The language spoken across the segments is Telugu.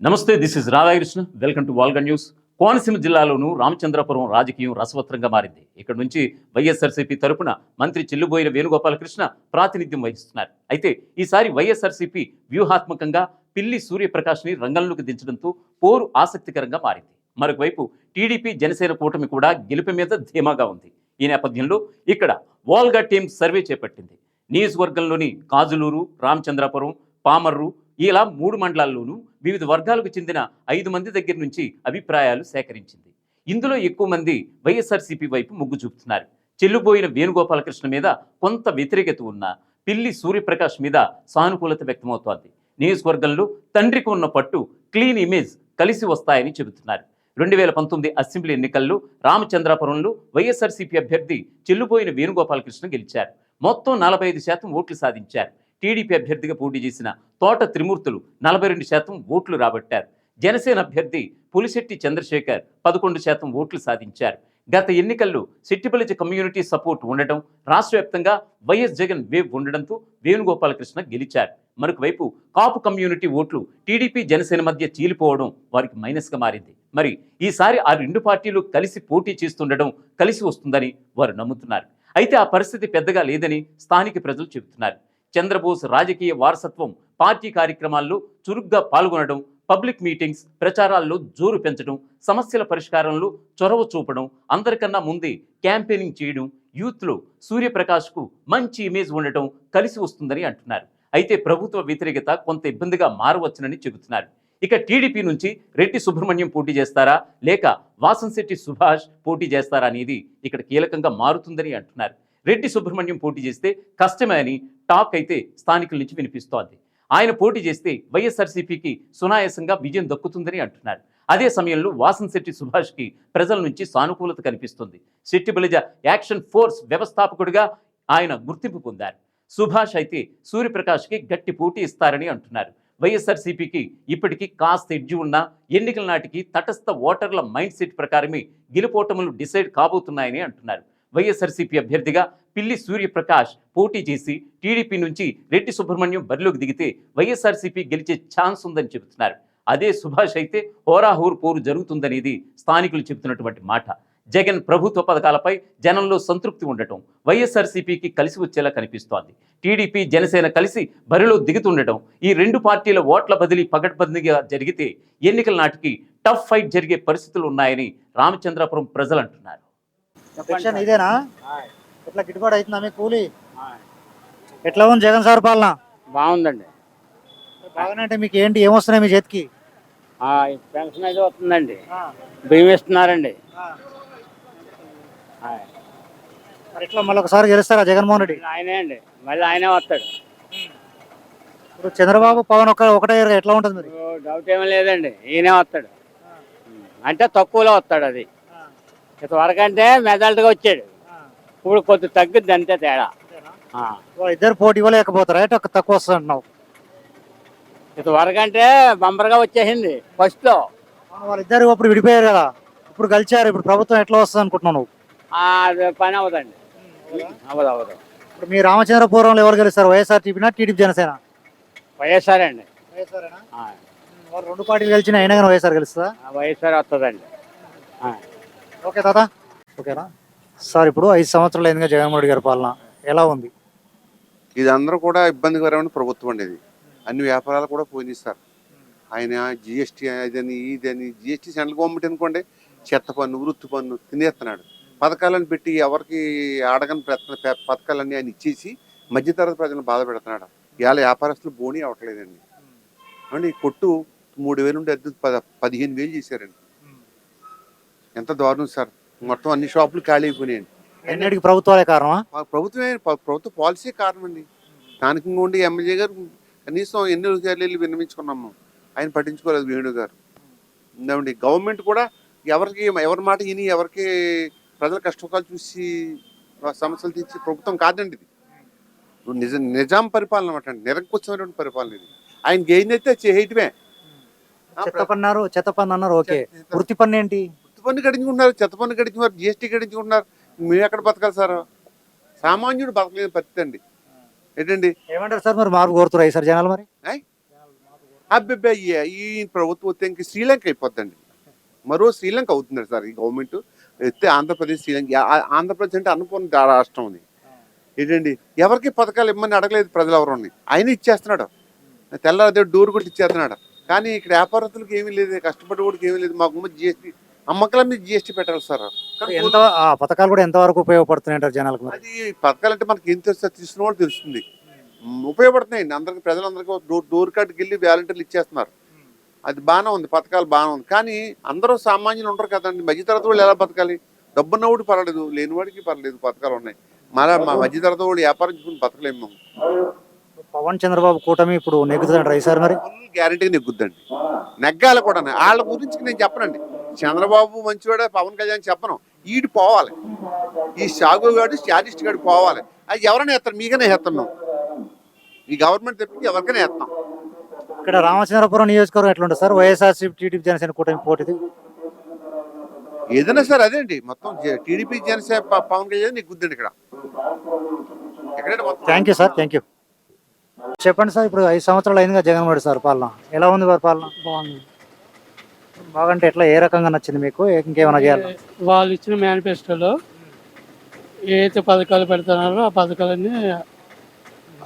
నమస్తే this is Radhakrishna. Welcome to Valga news Konaseema జిల్లాలోనూ రామచంద్రపురం రాజకీయం రసవత్రంగా మారింది. ఇక్కడ నుంచి వైఎస్ఆర్సీపీ తరపున మంత్రి చెల్లుబోయిన వేణుగోపాలకృష్ణ ప్రాతినిధ్యం వహిస్తున్నారు. అయితే ఈసారి వైఎస్ఆర్సీపీ వ్యూహాత్మకంగా పిల్లి సూర్యప్రకాష్ని రంగంలోకి దించడంతో పోరు ఆసక్తికరంగా మారింది. మరొకవైపు టీడీపీ జనసేన కూటమి కూడా గెలుపు మీద ధీమాగా ఉంది. ఈ నేపథ్యంలో ఇక్కడ వాల్గా టీం సర్వే చేపట్టింది. నియోజకవర్గంలోని కాజులూరు రామచంద్రాపురం పామర్రు ఇలా మూడు మండలాల్లోనూ వివిధ వర్గాలకు చెందిన ఐదు మంది దగ్గర నుంచి అభిప్రాయాలు సేకరించింది. ఇందులో ఎక్కువ మంది వైఎస్ఆర్సీపీ వైపు మొగ్గు చూపుతున్నారు. చెల్లుబోయిన వేణుగోపాలకృష్ణ మీద కొంత వ్యతిరేకత ఉన్న పిల్లి సూర్యప్రకాష్ మీద సానుకూలత వ్యక్తమవుతోంది. నియోజకవర్గంలో తండ్రికి ఉన్న పట్టు క్లీన్ ఇమేజ్ కలిసి వస్తాయని చెబుతున్నారు. రెండు వేల పంతొమ్మిది అసెంబ్లీ ఎన్నికల్లో రామచంద్రాపురంలో వైఎస్ఆర్సీపీ అభ్యర్థి చెల్లుబోయిన వేణుగోపాలకృష్ణ గెలిచారు. మొత్తం నలభై ఐదు శాతం ఓట్లు సాధించారు. టీడీపీ అభ్యర్థిగా పోటీ చేసిన తోట త్రిమూర్తులు నలభై రెండు శాతం ఓట్లు రాబట్టారు. జనసేన అభ్యర్థి పులిశెట్టి చంద్రశేఖర్ పదకొండు శాతం ఓట్లు సాధించారు. గత ఎన్నికల్లో శెట్టిపల్లి కమ్యూనిటీ సపోర్ట్ ఉండటం రాష్ట్ర వ్యాప్తంగా వైఎస్ జగన్ వేవ్ ఉండడంతో వేణుగోపాలకృష్ణ గెలిచారు. మరొక వైపు కాపు కమ్యూనిటీ ఓట్లు టీడీపీ జనసేన మధ్య చీలిపోవడం వారికి మైనస్గా మారింది. మరి ఈసారి ఆ రెండు పార్టీలు కలిసి పోటీ చేస్తుండడం కలిసి వస్తుందని వారు నమ్ముతున్నారు. అయితే ఆ పరిస్థితి పెద్దగా లేదని స్థానిక ప్రజలు చెబుతున్నారు. చంద్రబోస్ రాజకీయ వారసత్వం పార్టీ కార్యక్రమాల్లో చురుగ్గా పాల్గొనడం పబ్లిక్ మీటింగ్స్ ప్రచారాల్లో జోరు పెంచడం సమస్యల పరిష్కారంలో చొరవ చూపడం అందరికన్నా ముందే క్యాంపెయినింగ్ చేయడం యూత్లో సూర్యప్రకాష్కు మంచి ఇమేజ్ ఉండటం కలిసి వస్తుందని అంటున్నారు. అయితే ప్రభుత్వ వ్యతిరేకత కొంత ఇబ్బందిగా మారవచ్చునని చెబుతున్నారు. ఇక టీడీపీ నుంచి రెడ్డి సుబ్రహ్మణ్యం పోటీ చేస్తారా? లేక వాసంశెట్టి సుభాష్ పోటీ చేస్తారా అనేది ఇక్కడ కీలకంగా మారుతుందని అంటున్నారు. రెడ్డి సుబ్రహ్మణ్యం పోటీ చేస్తే కష్టమే అని టాక్ అయితే స్థానికుల నుంచి వినిపిస్తోంది. ఆయన పోటీ చేస్తే వైఎస్ఆర్సీపీకి సునాయాసంగా విజయం దక్కుతుందని అంటున్నారు. అదే సమయంలో వాసంశెట్టి సుభాష్కి ప్రజల నుంచి సానుకూలత కనిపిస్తుంది. శెట్టి బలిజ యాక్షన్ ఫోర్స్ వ్యవస్థాపకుడిగా ఆయన గుర్తింపు పొందారు. సుభాష్ అయితే సూర్యప్రకాష్కి గట్టి పోటీ ఇస్తారని అంటున్నారు. వైఎస్ఆర్సీపీకి ఇప్పటికీ కాస్త ఎడ్జి ఉన్నా ఎన్నికల నాటికి తటస్థ ఓటర్ల మైండ్ సెట్ ప్రకారమే గెలుపోటములు డిసైడ్ కాబోతున్నాయని అంటున్నారు. వైఎస్ఆర్సీపీ అభ్యర్థిగా పిల్లి సూర్యప్రకాష్ పోటీ చేసి టీడీపీ నుంచి రెడ్డి సుబ్రహ్మణ్యం బరిలోకి దిగితే వైఎస్ఆర్సీపీ గెలిచే ఛాన్స్ ఉందని చెబుతున్నారు. అదే సుభాష్ అయితే హోరాహోరు పోరు జరుగుతుందనేది స్థానికులు చెబుతున్నటువంటి మాట. జగన్ ప్రభుత్వ పథకాలపై జనంలో సంతృప్తి ఉండటం వైఎస్ఆర్సీపీకి కలిసి వచ్చేలా కనిపిస్తోంది. టీడీపీ జనసేన కలిసి బరిలో దిగుతుండటం ఈ రెండు పార్టీల ఓట్ల బదిలీ పగడ్బందీగా జరిగితే ఎన్నికల నాటికి టఫ్ ఫైట్ జరిగే పరిస్థితులు ఉన్నాయని రామచంద్రాపురం ప్రజలు అంటున్నారు పెన్షన్ ఇదేనా? ఎట్లా గిట్టుబాటు అవుతుందా మీ కూలి? ఎట్లా ఉంది జగన్ సార్ పాలన? బాగుందండి. బాగానే అంటే మీకు ఏంటి ఏమొస్తున్నాయి మీ చేతికి? పెన్షన్ అయితే వస్తుందండి. బియ్యం ఇస్తున్నారండి మరి ఎట్లా మళ్ళీ ఒకసారి గెలుస్తారా జగన్మోహన్ రెడ్డి? ఆయనే అండి. మళ్ళీ ఆయనే వస్తాడు. ఇప్పుడు చంద్రబాబు పవన్ ఒక ఒకటే ఎట్లా ఉంటుంది మరి? డౌట్ ఏమీ లేదండి. ఈయనే వస్తాడు. అంటే తక్కువలో వస్తాడు అది. ఇంతవరకు అంటే మెజాల్ట్గా వచ్చాడు ఇప్పుడు కొద్ది తగ్గుద్ది అంతే తేడా. ఆ, ఇద్దరు పోటీ ఇవ్వలేకపోతారా. ఒక తక్కువ వస్తుంది అంటున్నావు. ఇంతవరకు అంటే బంపర్గా వచ్చేసింది ఫస్ట్లో వాళ్ళిద్దరు ఇప్పుడు విడిపోయారు కదా. ఇప్పుడు కలిచారు ఇప్పుడు ప్రభుత్వం ఎట్లా వస్తుంది అనుకుంటున్నావు నువ్వు? ఆ, అది పని అవ్వదండి. అవ్వదు అవ్వదు. ఇప్పుడు మీ రామచంద్రపురంలో ఎవరు గెలుస్తారు? వైఎస్ఆర్ టీపీనా టీడీపీ జనసేన? వైఎస్ఆర్ అండి. వైఎస్ఆర్ రెండు పార్టీలు గెలిచినా అయినా కానీ వైఎస్ఆర్ గెలుస్తుందా? ఆ, వైఎస్ఆర్ వస్తుందండి. ఆ. ఓకే తాత. ఓకేనా? సార్ ఇప్పుడు ఐదు సంవత్సరాలు అయిందిగా జగన్మోహన్ రెడ్డి గారి పాలన. ఎలా ఉంది? ఇది అందరూ కూడా ఇబ్బందికరమైన ప్రభుత్వం అండి ఇది. అన్ని వ్యాపారాలు కూడా పోయినాయి సార్. ఆయన జిఎస్టీ అదని ఇదని జిఎస్టీ సెంట్రల్ గవర్నమెంట్ అనుకోండి చెత్త పన్ను వృత్తి పన్ను తినేస్తున్నాడు. పథకాలను పెట్టి ఎవరికి అడగని ప్రయత్న పథకాలన్నీ ఆయన ఇచ్చేసి మధ్యతరగతి ప్రజలను బాధ పెడుతున్నాడు. ఇవాళ వ్యాపారస్తులు బోని అవ్వట్లేదండి. అండి ఈ కొట్టు మూడు వేలు నుండి పదిహేను వేలు చేశారండి. ఎంత దారుణం సార్. మొత్తం అన్ని షాపులు ఖాళీ అయిపోయినాయండి. ఎన్నిటికి ప్రభుత్వాలే కారణమా? ఆ ప్రభుత్వమే ప- ప్రభుత్వ పాలసీ కారణం అండి స్థానికంగా ఉండి ఎమ్మెల్యే గారు కనీసం ఎన్ని వెళ్ళి విన్నవించుకున్నాము. ఆయన పట్టించుకోలేదు వేణు గారు. ఉందండి గవర్నమెంట్ కూడా ఎవరికి ఎవరి మాట విని ఎవరికి ప్రజల కష్టసుఖాలు చూసి సమస్యలు తీర్చి ప్రభుత్వం కాదండి ఇది. నిజ నిజాం పరిపాలన అనమాట అండి. నిరంకుశమైనటువంటి పరిపాలన ఇది. ఆయనకి ఏందైతే చేయటమే ఆ, చెత్త పన్నారు చెత్త పన్ను అన్నారు ఓకే. చెత్త- వృత్తి పన్ను ఏంటి? పన్ను గడించుకుంటున్నారు చెత్త పన్ను గడించుకున్నారు జిఎస్టీ గడించుకుంటున్నారు మేము ఎక్కడ బతకాలి సార్? సామాన్యుడు బతకలేని పరిస్థితి అండి. ఏంటండి? ఏమంటారు సార్ మరి మార్పు కోరుతున్నారు సార్ జనాలు మరి? అబ్బాయి ఈ ప్రభుత్వం వస్తే ఇంక శ్రీలంక అయిపోద్దండి. మరో శ్రీలంక అవుతుంది సార్ ఈ గవర్నమెంట్. ఎత్తే ఆంధ్రప్రదేశ్ శ్రీలంక. ఆంధ్రప్రదేశ్ అంటే అన్నపూర్ణ రాష్ట్రం ఉంది ఏంటండి? ఎవరికి పథకాలు ఇమ్మని అడగలేదు ప్రజలు ఎవరు ఆయన ఇచ్చేస్తున్నాడు. తెల్లారి డోర్ కొట్టి ఇచ్చేస్తున్నాడు. కానీ ఇక్కడ వ్యాపారస్తులకు ఏమీ లేదు కష్టపడి కూడా ఏమీ లేదు. మాకు జిఎస్టీ అమ్మకాల మీద జిఎస్టీ పెట్టాలి సార్. ఎంత ఆ పథకాలు కూడా ఎంతవరకు ఉపయోగపడుతున్నాయి అంటారు జనాలకు మరి? అది పథకాలు అంటే మనకి ఏం తెలుస్తుంది తీసుకున్న వాళ్ళు తెలుస్తుంది. మ్, ఉపయోగపడుతున్నాయండి అందరికి ప్రజలందరికీ డోర్ డోర్ కార్డుకి వెళ్ళి వాలంటీర్లు ఇచ్చేస్తున్నారు. అది బాగానే ఉంది. పథకాలు బాగానే ఉంది. కానీ అందరూ సామాన్యులు ఉంటారు కదండి. మధ్యతరగతి వాళ్ళు ఎలా బతకాలి? డబ్బున్నవాడు పర్వాలేదు. లేనివాడికి పర్లేదు పథకాలు ఉన్నాయి. మళ్ళీ మా మధ్యతరగతి వాళ్ళు వ్యాపారం చేసుకుని బతకలేము మేము. పవన్ చంద్రబాబు కూటమి ఇప్పుడు నెగ్గుతుందంటారు ఈసారి మరి? ఫుల్ గ్యారెంటీగా నెగ్గుద్దండి. నెగ్గాలి కూడా వాళ్ళ గురించి నేను చెప్పనండి. చంద్రబాబు మంచివాడే పవన్ కళ్యాణ్ చెప్పను. ఈడు పోవాలి. ఈ సాగు గాడు స్టాటిస్ట్ గాడు పోవాలి. అది ఎవరైనా వేస్తారు మీకనే మేము ఈ గవర్నమెంట్ తెప్పి ఎవరికైనా వేస్తాం ఇక్కడ రామచంద్రపురం నియోజకవర్గం ఎట్లుంటుంది సార్? వైఎస్ఆర్సీపీ టీడీపీ జనసేన కూటమి పోటీది. ఏదైనా సార్ అదే అండి మొత్తం టీడీపీ జనసేన పవన్ కళ్యాణ్ నెగ్గుద్దండి ఇక్కడ. ఎక్కడైనా మొత్తం. Thank you sir thank you చెప్పండి సార్ ఇప్పుడు ఐదు సంవత్సరాలు అయిందిగా జగన్మోహన్ సార్ పాలన. ఎలా ఉంది వారి పాలన? బాగుంది. బాగంటే ఎట్లా? ఏ రకంగా నచ్చింది మీకు? ఇంకేమైనా చేయాలి? వాళ్ళు ఇచ్చిన మేనిఫెస్టోలో ఏ అయితే పథకాలు పెడుతున్నారో ఆ పథకాలన్నీ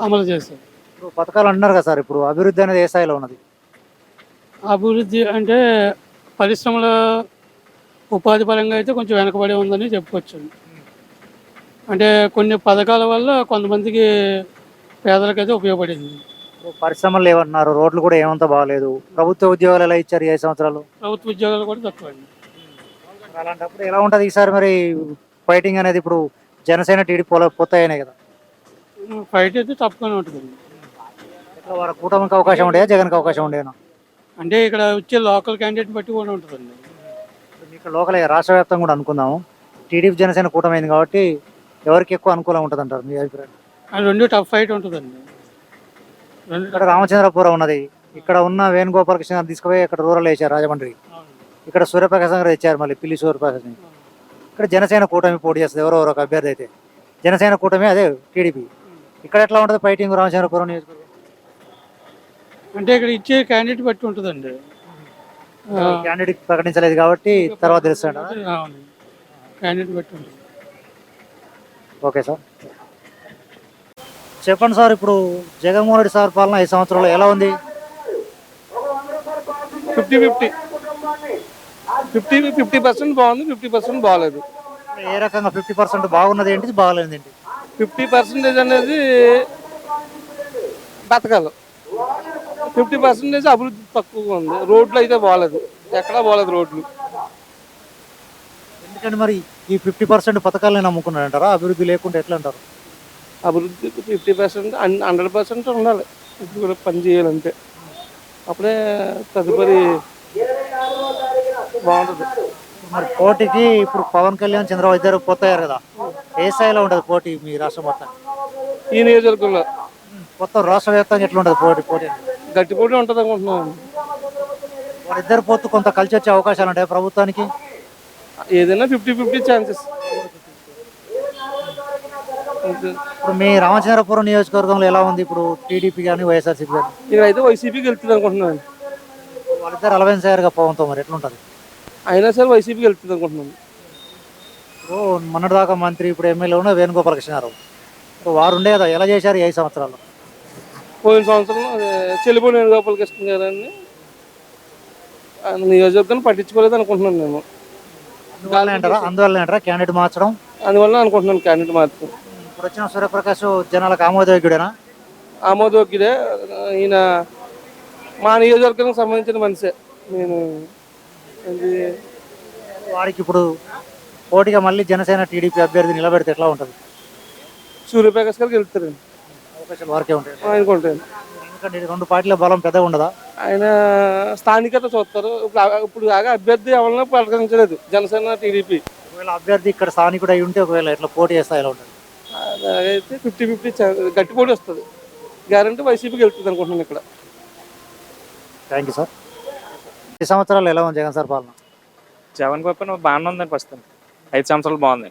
అమలు చేశారు. ఇప్పుడు పథకాలు అంటున్నారు కదా సార్ ఇప్పుడు అభివృద్ధి అనేది ఏ స్థాయిలో ఉన్నది? అభివృద్ధి అంటే పరిశ్రమల ఉపాధి పరంగా అయితే కొంచెం వెనకబడి ఉందని చెప్పుకోవచ్చు. అంటే కొన్ని పథకాల వల్ల కొంతమందికి పేదలకైతే ఉపయోగపడింది. పరిశ్రమలు ఏమంటున్నారు రోడ్లు కూడా ఏమంతా బాగాలేదు. ప్రభుత్వ ఉద్యోగాలు ఎలా ఇచ్చారు ఐదు సంవత్సరాలు? ప్రభుత్వ ఉద్యోగాలు కూడా తక్కువండి మరి అలాంటప్పుడు ఎలా ఉంటుంది ఈసారి మరి ఫైటింగ్ అనేది ఇప్పుడు జనసేన టీడీ పొల పొత్తాయనే కదా? ఫైట్ అయితే తప్పకుండా ఎట్లా వాళ్ళ కూటమికి అవకాశం ఉండేదా జగన్కి అవకాశం ఉండేనా? అంటే ఇక్కడ వచ్చే లోకల్ క్యాండిడేట్ బట్టి కూడా ఉంటుందండి. మీకు లోకల్ రాష్ట్ర వ్యాప్తంగా కూడా అనుకుందాము. టీడీపీ జనసేన కూటమి అయింది కాబట్టి ఎవరికి ఎక్కువ అనుకూలం ఉంటుంది అంటారు మీ అభిప్రాయం? రెండు టఫ్ ఫైట్ ఉంటుందండి. ఇక్కడ రామచంద్రపురం ఉన్నది. ఇక్కడ ఉన్న వేణుగోపాలకృష్ణ గారిని తీసుకుపోయి ఇక్కడ రూరల్ వేశారు రాజమండ్రి. ఇక్కడ సూర్యప్రకాశం గారు తెచ్చారు మళ్ళీ పిల్లి సూర్యప్రకాశం. ఇక్కడ జనసేన కూటమి పోటీ చేస్తుంది ఎవరో ఒక అభ్యర్థి అయితే. జనసేన కూటమి అదే టీడీపీ. ఇక్కడ ఎట్లా ఉంటుంది ఫైటింగ్ రామచంద్రపురం నియోజకవర్గం? అంటే ఇక్కడ ఇచ్చే క్యాండిడేట్ బట్టి ఉంటుందండి. క్యాండిడేట్ ప్రకటించలేదు కాబట్టి తర్వాత తెలుస్తాడు. క్యాండిడేట్ బట్టి ఉంటుంది. Okay sir. చెప్పండి సార్ ఇప్పుడు జగన్మోహన్ రెడ్డి సార్ పాలన ఐదు సంవత్సరాలు ఎలా ఉంది? Fifty fifty. Fifty fifty percent బాగుంది ఫిఫ్టీ పర్సెంట్ బాగాలేదు. ఏ రకంగా ఫిఫ్టీ పర్సెంట్ బాగున్నది ఏంటి బాగాలేదు ఏంటి? ఫిఫ్టీ పర్సెంటేజ్ అనేది బతకాలు. ఫిఫ్టీ పర్సెంటేజ్ అభివృద్ధి తక్కువగా ఉంది. రోడ్లు అయితే బాగాలేదు. ఎక్కడా బాగాలేదు రోడ్లు. ఎందుకంటే మరి ఈ ఫిఫ్టీ పర్సెంట్ పథకాలను నమ్ముకున్నాడు అంటారా అభివృద్ధి లేకుండా ఎట్లా అంటారు అభివృద్ధి ఫిఫ్టీ పర్సెంట్ హండ్రెడ్ పర్సెంట్ ఉండాలి. ఇప్పుడు కూడా పని చేయాలంటే. అప్పుడే తదుపరి బాగుంటుంది. మరి పోటీకి ఇప్పుడు పవన్ కళ్యాణ్ చంద్రబాబు ఇద్దరు పోతాయారు కదా. ఏ స్థాయిలో ఉంటుంది పోటీ మీ రాష్ట్రం మొత్తం? ఈ నియోజకవర్గంలో. మొత్తం రాష్ట్ర వ్యాప్తంగా ఎట్లా ఉంటుంది పోటీ పోటీ? గట్టిపోటీ ఉంటుంది అనుకుంటున్నాను వాళ్ళిద్దరు పోతూ కొంత కలిసి వచ్చే అవకాశాలు ఉంటాయి ప్రభుత్వానికి? ఏదైనా ఫిఫ్టీ ఫిఫ్టీ ఛాన్సెస్ ఇప్పుడు మీ రామచంద్రపురం నియోజకవర్గంలో ఎలా ఉంది? ఇప్పుడు టీడీపీ కానీ వైఎస్ఆర్సీపీ కానీ ఇక్కడైతే వైసీపీకి వెళ్తుంది అనుకుంటున్నాను. వాళ్ళిద్దరు అలవెన్స్ అయ్యారుగా పవన్తో మరి ఎట్లా ఉంటుంది అయినా సరే వైసీపీకి వెళ్తుంది అనుకుంటున్నాను. ఇప్పుడు మొన్నటిదాకా మంత్రి ఇప్పుడు ఎమ్మెల్యే ఉన్న వేణుగోపాలకృష్ణారావు. ఇప్పుడు వారు ఉండే కదా ఎలా చేశారు ఐదు సంవత్సరాలు పోయిన సంవత్సరం చెల్లిపోయిన వేణుగోపాలకృష్ణ గారని ఆయన నియోజకవర్గాన్ని పట్టించుకోలేదు అనుకుంటున్నాను నేను. అందువల్ల అంటారా? అందువల్ల అంటారా? క్యాండిడేట్ మార్చడం? అందువల్ల అనుకుంటున్నాను క్యాండిడేట్ ఇప్పుడు వచ్చిన సూర్యప్రకాష్ జనాలకు ఆమోదయోగ్యుడేనా? ఆమోదోగ్యుడే ఈయన మా నియోజకవర్గానికి సంబంధించిన మనిషే. నేను వారికి ఇప్పుడు పోటీగా మళ్ళీ జనసేన టీడీపీ అభ్యర్థి నిలబెడితే ఎట్లా ఉంటుంది? సూర్యప్రకాష్ గారికి వెళ్తారండి అవకాశాలు వారికే ఉంటాయి. అనుకుంటాను ఎందుకంటే ఈ రెండు పార్టీల బలం పెద్దగా ఉండదా? ఆయన స్థానికత చూస్తారు. ఇప్పుడు ఆ- ఇప్పుడు కాగా అభ్యర్థి ఎవరినో ప్రకటించలేదు జనసేన టీడీపీ. ఒకవేళ అభ్యర్థి ఇక్కడ స్థానికుడు అయి ఉంటే ఒకవేళ ఎట్లా పోటీ చేస్తా ఎలా ఉంటుంది? అలాగైతే ఫిఫ్టీ ఫిఫ్టీ గట్టిపోటీ వస్తుంది. గ్యారంటీ వైసీపీకి వెళ్తుంది అనుకుంటున్నాను ఇక్కడ. Thank you sir. ఈ సంవత్సరాలు ఎలా ఉంది జగన్ సార్ పాలన? జగన్ గొప్ప బాగానే ఉందండి ప్రస్తుతం. ఐదు సంవత్సరాలు బాగుంది.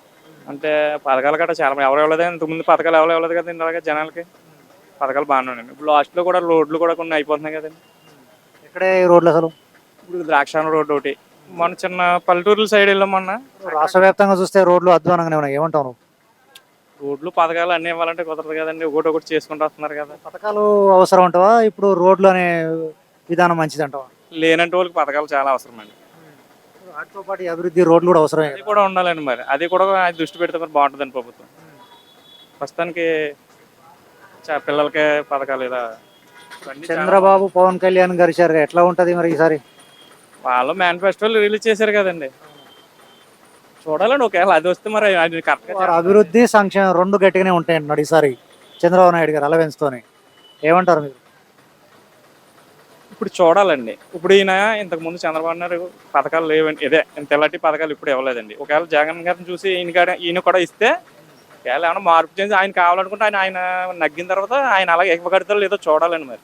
అంటే పథకాలు గట్రా చాలా ఎవరు ఇవ్వలేదు ఇంతకుముందు పథకాలు ఎవరు ఇవ్వలేదు కదండి అలాగే జనాలకి. పథకాలు బాగానే ఉన్నాయి. ఇప్పుడు లాస్ట్లో కూడా రోడ్లు కూడా కొన్ని అయిపోతున్నాయి కదండి. ఇక్కడే రోడ్లు అసలు? ఇప్పుడు ద్రాక్షారం రోడ్డు ఒకటి. మొన్న చిన్న పల్లెటూరుల సైడ్ వెళ్ళాం మొన్న. రాష్ట్ర వ్యాప్తంగా చూస్తే రోడ్లు అధ్వానంగానే ఉన్నాయి. ఏమంటావు నువ్వు? రోడ్లు పథకాలు అన్ని ఇవ్వాలంటే కుదరదు కదండి. ఒకటి ఒకటి చేసుకుంటూ వస్తున్నారు కదా. పథకాలు అవసరం అంటావా? ఇప్పుడు రోడ్లు అనే విధానం మంచిది అంటావా? లేనంటే వాళ్ళకి పథకాలు చాలా అవసరం అండి. వాటితో పాటు అభివృద్ధి రోడ్లు కూడా అవసరమే అది కూడా ఉండాలండి మరి. అది కూడా దృష్టి పెడితే మరి బాగుంటుందండి ప్రభుత్వం. ప్రస్తుతానికి పిల్లలకే పథకాలు ఇలా ఇవన్నీ చాలా చంద్రబాబు పవన్ కళ్యాణ్ గారు ఎట్లా ఉంటది మరి ఈసారి? వాళ్ళు మేనిఫెస్టోలు రిలీజ్ చేశారు కదండి. చూడాలండి ఒకవేళ అది వస్తే మరి అది కరెక్ట్గా వారు అభివృద్ధి సంక్షేమం రెండు గట్టిగానే ఉంటాయి అంటున్నాడు ఈసారి చంద్రబాబు నాయుడు గారు అలవెన్స్ తోని ఏమంటారు మీరు? ఇప్పుడు చూడాలండి. ఇప్పుడు ఈయన ఇంతకు ముందు చంద్రబాబు నాయుడు పథకాలు లేవండి ఇదే ఇంత ఇలాంటి పథకాలు ఇప్పుడు ఇవ్వలేదండి. ఒకవేళ జగన్ గారిని చూసి ఈయన గారి ఈయన కూడా ఇస్తే ఒకవేళ ఏమైనా మార్పు చేసి ఆయన కావాలనుకుంటే ఆయన ఆయన నగ్గిన తర్వాత ఆయన అలాగే ఇవ్వగడతారో లేదో చూడాలండి మరి.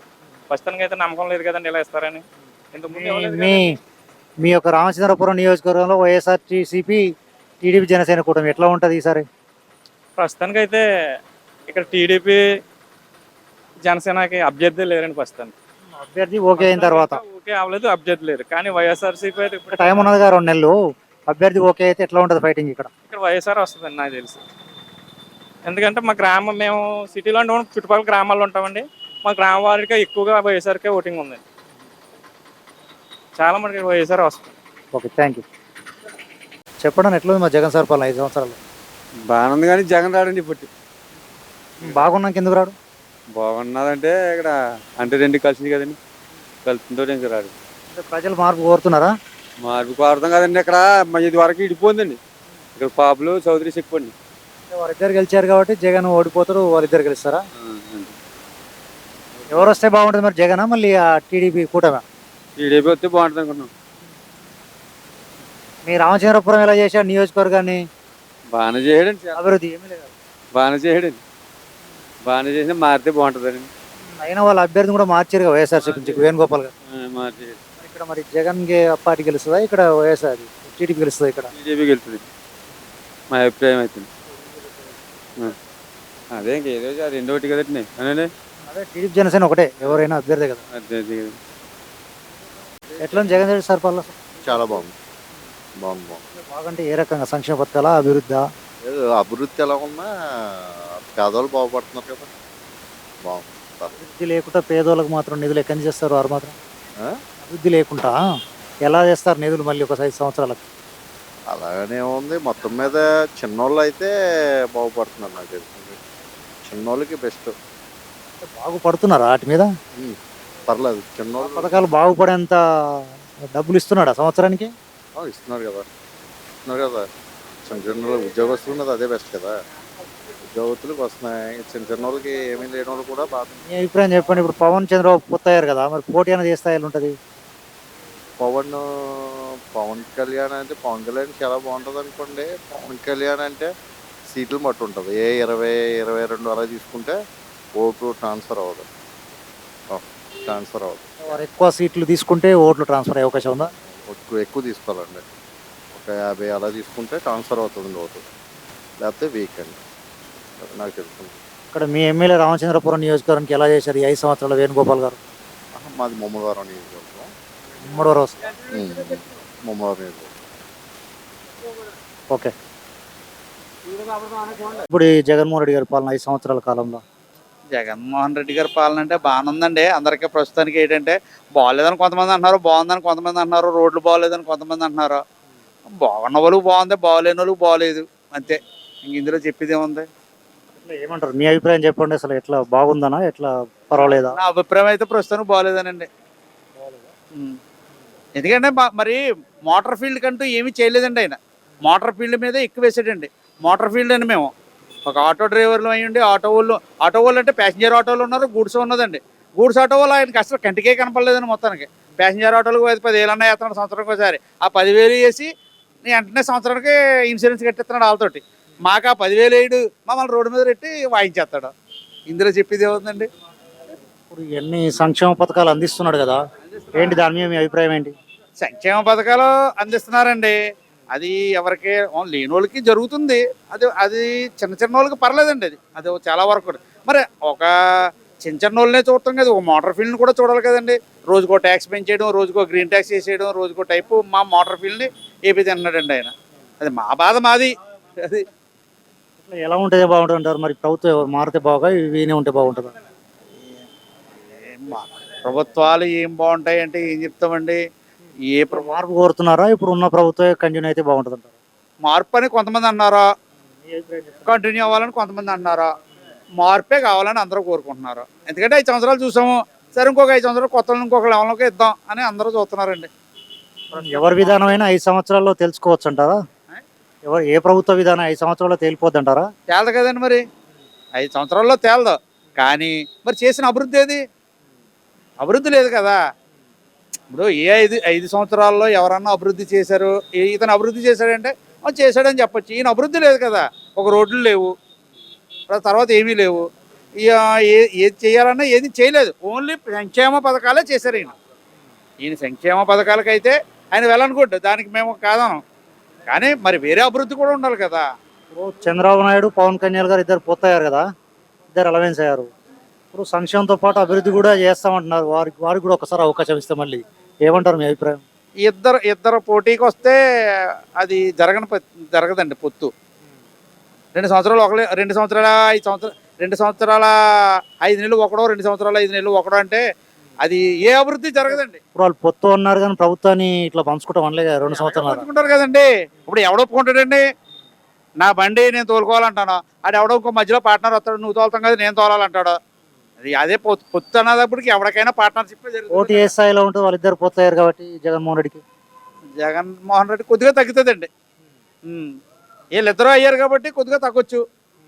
ప్రస్తుతానికి అయితే నమ్మకం లేదు కదండి ఇలా ఇస్తారని. ఇంతకు ముందు మీ-. మీ యొక్క రామచంద్రపురం నియోజకవర్గంలో వైఎస్ఆర్టీసీపీ టీడీపీ జనసేన కూటమి ఎట్లా ఉంటది ఈసారి? ప్రస్తుతానికి అయితే ఇక్కడ టీడీపీ జనసేనకి అభ్యర్థి లేరండి ప్రస్తుతానికి. అభ్యర్థి ఓకే అయిన తర్వాత. ఓకే అవ్వలేదు అభ్యర్థి లేరు. కానీ వైఎస్ఆర్సీపీ అయితే ఇప్పుడు టైం ఉన్నది కదా రెండు నెలలు. అభ్యర్థి ఓకే అయితే ఎట్లా ఉంటది ఫైటింగ్ ఇక్కడ? ఇక్కడ వైఎస్ఆర్ వస్తుందండి నాకు తెలిసి. ఎందుకంటే మా గ్రామం మేము సిటీలో ఉంటాం చుట్టుపక్కల గ్రామాల్లో ఉంటామండి. మా గ్రామం వారికి ఎక్కువగా వైఎస్ఆర్కే ఓటింగ్ ఉంది చాలా మనకి వైఎస్ఆర్ వస్తుంది. ఓకే థ్యాంక్ యూ చెప్పడం ఎట్లా ఉంది మా జగన్ సార్ పాలన ఐదు సంవత్సరాలు? బాగుంది కానీ జగన్ రాడండి ఇప్పుడు బాగున్నాక ఎందుకు రాడు? బాగున్నదంటే ఇక్కడ అంటే రెండు కలిసింది కదండి. కలిసిందో ఇంకా రాడు. అంటే ప్రజలు మార్పు కోరుతున్నారా? మార్పు కోరదాం కదండి ఇక్కడ. ఇది వరకు ఇడిపోయిందండి. ఇక్కడ పాపులు చౌదరి చెప్పండి. వారిద్దరు గెలిచారు కాబట్టి జగన్ ఓడిపోతారు వాళ్ళిద్దరు గెలుస్తారా? ఎవరు వస్తే బాగుంటుంది మరి జగన్ మళ్ళీ ఆ టీడీపీ కూటమి? టీడీపీ వస్తే బాగుంటుంది అనుకున్నాం మీ రామచంద్రపురం ఎలా చేశారు నియోజకవర్గాన్ని? బాగానే చేయడండి చాలా అభివృద్ధి ఏమీ లేదు. బాగానే చేయడండి. బాగానే చేసినా మారితే బాగుంటుందండి. అయినా వాళ్ళ అభ్యర్థిని కూడా మార్చారు కదా వైఎస్ఆర్సీపీ నుంచి వేణుగోపాల్ గారు. మరి ఇక్కడ మరి జగన్ గే పార్టీ గెలుస్తుందా? ఇక్కడ వైఎస్ఆర్ టీడీపీ గెలుస్తుందా ఇక్కడ? టీడీపీకి వెళ్తుంది మా అభిప్రాయం అవుతుంది ఆ. అదే ఇంకేదో అది రెండో ఒకటి కదండి. అనండి అదే. టీడీపీ జనసేన ఒకటే ఎవరైనా అభ్యర్థి కదా. అదే. ఎట్లా ఉంది జగన్ రెడ్డి సార్ పాలన చాలా బాగుంది. బాగుంది బాగుంది బాగంటే ఏ రకంగా? సంక్షేమ పథకాల? అభివృద్ధి? ఏదో అభివృద్ధి ఎలా ఉన్నా పేదవాళ్ళు బాగుపడుతున్నారు కదా. బాగుంది. అభివృద్ధి లేకుండా పేదోళ్ళకి మాత్రం నిధులు ఎక్కడి నుంచి చేస్తారు వారు మాత్రం? ఆ? అభివృద్ధి లేకుండా ఎలా చేస్తారు నిధులు మళ్ళీ ఒక ఐదు సంవత్సరాలకు? అలాగనే ఉంది. మొత్తం మీద చిన్నోళ్ళు అయితే బాగుపడుతున్నారు నాకు తెలిసింది. చిన్నోళ్ళకి బెస్ట్. బాగుపడుతున్నారా వాటి మీద? పర్లేదు. చిన్నోళ్ళు పథకాలు బాగుపడేంత డబ్బులు ఇస్తున్నాడా సంవత్సరానికి? ఇస్తున్నారు కదా. ఇస్తున్నారు కదా. చిన్న చిన్న ఉద్యోగస్తులు ఉన్నది అదే బెస్ట్ కదా. ఉద్యోగస్తులకు వస్తున్నాయి. చిన్న చిన్న వాళ్ళకి ఏమీ లేని వాళ్ళు కూడా బాగా మీ అభిప్రాయం చెప్పండి. ఇప్పుడు పవన్ చంద్రబాబు పూర్తయ్యారు కదా. మరి పోటీ అనేది ఏ స్థాయిలో ఉంటుంది? పవన్ పవన్ కళ్యాణ్ అంటే పవన్ కళ్యాణ్ చాలా బాగుంటుంది అనుకోండి. పవన్ కళ్యాణ్ అంటే సీట్లు మట్టు ఉంటుంది. ఏ ఇరవై ఇరవై రెండు అలా తీసుకుంటే ఓటు ట్రాన్స్ఫర్ అవ్వదు. ట్రాన్స్ఫర్ అవ్వదు. వారు ఎక్కువ సీట్లు తీసుకుంటే ఓట్లు ట్రాన్స్ఫర్ అయ్యే అవకాశం ఉందా? ఎక్కువ ఎక్కువ తీసుకోవాలండి. ఒక యాభై అలా తీసుకుంటే ట్రాన్స్ఫర్ అవుతుంది ఓటు లేకపోతే వీక్ అండి. నాకు తెలుస్తుంది ఇక్కడ మీ ఎమ్మెల్యే రామచంద్రపురం నియోజకవర్గానికి ఎలా చేశారు? ఈ ఐదు సంవత్సరాల వేణుగోపాల్ గారు? ఆహా, మాది ముమ్మడివారం నియోజకవర్గం. మూడో రోజు ఉమ్, నియోజకవర్గం. ఓకే. ఇప్పుడు ఈ జగన్మోహన్ రెడ్డి గారి పాలన ఐదు సంవత్సరాల కాలంలో? జగన్మోహన్ రెడ్డి గారి పాలన అంటే బాగానే ఉందండి. అందరికీ ప్రస్తుతానికి ఏంటంటే బాగాలేదని కొంతమంది అంటున్నారు బాగుందని కొంతమంది అంటున్నారు రోడ్లు బాగాలేదని కొంతమంది అంటున్నారు. బాగున్న వాళ్ళకి బాగుంది బాగాలేని వాళ్ళకి బాగాలేదు. అంతే. ఇంక ఇందులో చెప్పేది ఏముంది? ఏమంటారు? మీ అభిప్రాయం చెప్పండి అసలు ఎట్లా బాగుందనా ఎట్లా పర్వాలేదా? నా అభిప్రాయం అయితే ప్రస్తుతానికి బాగాలేదనండి. ఎందుకంటే మా- మరి మోటార్ ఫీల్డ్ కంటూ ఏమీ చేయలేదండి ఆయన. మోటార్ ఫీల్డ్ మీద ఎక్కువ వేసాడండి. మోటార్ ఫీల్డ్ అని మేము ఒక ఆటో డ్రైవర్లు అయ్యండి ఆటో వాళ్ళు ఆటో వాళ్ళు అంటే ప్యాసింజర్ ఆటోలు ఉన్నారు గూడ్స్ ఉన్నదండి. గూడ్స్ ఆటో వాళ్ళు ఆయనకి అసలు కంటికే కనపడలేదండి మొత్తానికి. ప్యాసింజర్ ఆటోలకు ఐదు పదివేలు అన్న వేస్తున్నాడు సంవత్సరానికి ఒకసారి. ఆ పదివేలు వేసి నీ వెంటనే సంవత్సరానికి ఇన్సూరెన్స్ కట్టిస్తున్నాడు వాళ్ళతోటి. మాకు ఆ పదివేలు వేయడు మమ్మల్ని రోడ్డు మీద పెట్టి వాయించేస్తాడు. ఇందులో చెప్పేది ఏముందండి? ఇప్పుడు ఎన్ని సంక్షేమ పథకాలు అందిస్తున్నాడు కదా. ఏంటి దాని మీద మీ అభిప్రాయం ఏంటి? సంక్షేమ పథకాలు అందిస్తున్నారండి. అది ఎవరికి లేని వాళ్ళకి జరుగుతుంది. అది అది చిన్న చిన్న వాళ్ళకి పర్లేదండి అది. అది చాలా వరకు. మరి ఒక చిన్న చిన్న వాళ్ళనే చూడటం కదా ఒక మోటార్ ఫీల్డ్ని కూడా చూడాలి కదండి. రోజుకో ట్యాక్స్ పెంచేయడం రోజుకో గ్రీన్ ట్యాక్స్ వేసేయడం రోజుకో టైపు మా మోటార్ ఫీల్డ్ని ఏపీ తిన్నాడండి ఆయన. అది మా బాధ మాది. అది ఎలా ఉంటే బాగుంటుంది అంటారు మరి ప్రభుత్వం ఎవరు మారితే బాగా వీనే ఉంటే బాగుంటుందా? ప్రభుత్వాలు ఏం బాగుంటాయి అంటే ఏం చెప్తామండి? ఏ మార్పు కోరుతున్నారా? ఇప్పుడు ఉన్న ప్రభుత్వం కంటిన్యూ అయితే బాగుంటుంది అంటారు మార్పు అని కొంతమంది అన్నారా? కంటిన్యూ అవ్వాలని కొంతమంది అన్నారా? మార్పే కావాలని అందరూ కోరుకుంటున్నారు. ఎందుకంటే ఐదు సంవత్సరాలు చూసాము. సరే ఇంకొక ఐదు సంవత్సరాలు కొత్త ఇంకొక లెవెల్లోకి ఇద్దాం అని అందరూ చూస్తున్నారండి. ఎవరి విధానమైనా ఐదు సంవత్సరాల్లో తెలుసుకోవచ్చు అంటారా ఎవరు ఏ ప్రభుత్వ విధానం ఐదు సంవత్సరాల్లో తేలిపోద్ది అంటారా తేలదు కదండి మరి. ఐదు సంవత్సరాల్లో తేలదు. కానీ మరి చేసిన అభివృద్ధి ఏది? అభివృద్ధి లేదు కదా. ఇప్పుడు ఏ ఐదు ఐదు సంవత్సరాల్లో ఎవరన్నా అభివృద్ధి చేశారు? ఇతను అభివృద్ధి చేశాడంటే చేశాడని చెప్పచ్చు. ఈయన అభివృద్ధి లేదు కదా. ఒక రోడ్లు లేవు. తర్వాత- ఏమీ లేవు. ఇక ఏ- ఏది చేయాలన్నా ఏది చేయలేదు. ఓన్లీ సంక్షేమ పథకాలే చేశారు ఈయన. ఈయన సంక్షేమ పథకాలకైతే ఆయన వెళ్ళనుకోండి దానికి మేము కాదనం. కానీ మరి వేరే అభివృద్ధి కూడా ఉండాలి కదా. చంద్రబాబు నాయుడు పవన్ కళ్యాణ్ గారు ఇద్దరు పోతయ్యారు కదా. ఇద్దరు అలవెన్స్ అయ్యారు. ఇప్పుడు సంక్షేమంతో పాటు అభివృద్ధి కూడా చేస్తామంటున్నారు. వారికి వారికి కూడా ఒకసారి అవకాశం ఇస్తే మళ్ళీ. ఏమంటారు మీ అభిప్రాయం? ఇద్దరు ఇద్దరు పోటీకి వస్తే అది జరగని జరగదండి పొత్తు. రెండు సంవత్సరాలు ఒకలే రెండు సంవత్సరాల ఐదు సంవత్సరాలు రెండు సంవత్సరాల ఐదు నెలలు ఒకడో రెండు సంవత్సరాల ఐదు నెలలు ఒకడో అంటే అది ఏ అభివృద్ధి జరగదండి. ఇప్పుడు వాళ్ళు పొత్తు అన్నారు కానీ ప్రభుత్వాన్ని ఇట్లా పంచుకుంటాం అనలే కదా రెండు సంవత్సరాలు. ఒప్పుకుంటారు కదండి. ఇప్పుడు ఎవడ ఒప్పుకుంటాడండి? నా బండి నేను తోలుకోవాలంటాను? అది ఎవడో ఇంకో మధ్యలో పార్ట్నర్ వస్తాడు నువ్వు తోలుతాం కదా నేను తోలాలంటాడు? అది అదే పొత్తు పొత్తు అన్నదప్పటికి ఎవరికైనా పార్ట్నర్షిప్ ఓటు ఏ స్థాయిలో ఉంటుంది వాళ్ళిద్దరు పోతయ్యారు కాబట్టి జగన్మోహన్ రెడ్డికి. జగన్మోహన్ రెడ్డి కొద్దిగా తగ్గుతుందండి. వీళ్ళిద్దరూ అయ్యారు కాబట్టి కొద్దిగా తగ్గొచ్చు.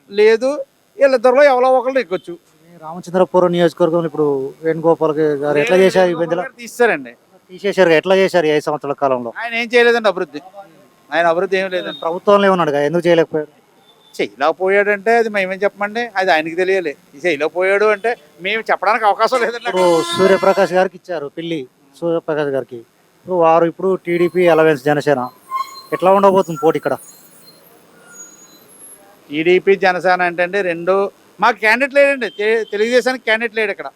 లేదు వీళ్ళిద్దరిలో ఎవరో ఒకళ్ళు ఎక్కొచ్చు. రామచంద్రపురం నియోజకవర్గం ఇప్పుడు వేణుగోపాల్ గారు ఎట్లా చేశారు తీస్తారండి. తీసేశారు ఎట్లా చేశారు ఈ ఐదు సంవత్సరాల కాలంలో? ఆయన ఏం చేయలేదండి అభివృద్ధి. ఆయన అభివృద్ధి ఏం లేదండి. ప్రభుత్వంలో ఏమన్నాడు ఎందుకు చేయలేకపోయారు? చేయలేకపోయాడంటే అది మేమేం చెప్పమండి? అది ఆయనకి తెలియాలి. చేయలేకపోయాడు అంటే మేము చెప్పడానికి అవకాశం లేదండి ఇప్పుడు సూర్యప్రకాష్ గారికి ఇచ్చారు పిల్లి సూర్యప్రకాష్ గారికి. ఇప్పుడు వారు ఇప్పుడు టీడీపీ అలవెన్స్ జనసేన. ఎట్లా ఉండబోతుంది పోటీ ఇక్కడ? టీడీపీ జనసేన అంటే అండి రెండు మాకు క్యాండిడేట్ లేడండి. తె- తెలుగుదేశానికి క్యాండిడేట్ లేడు ఇక్కడ.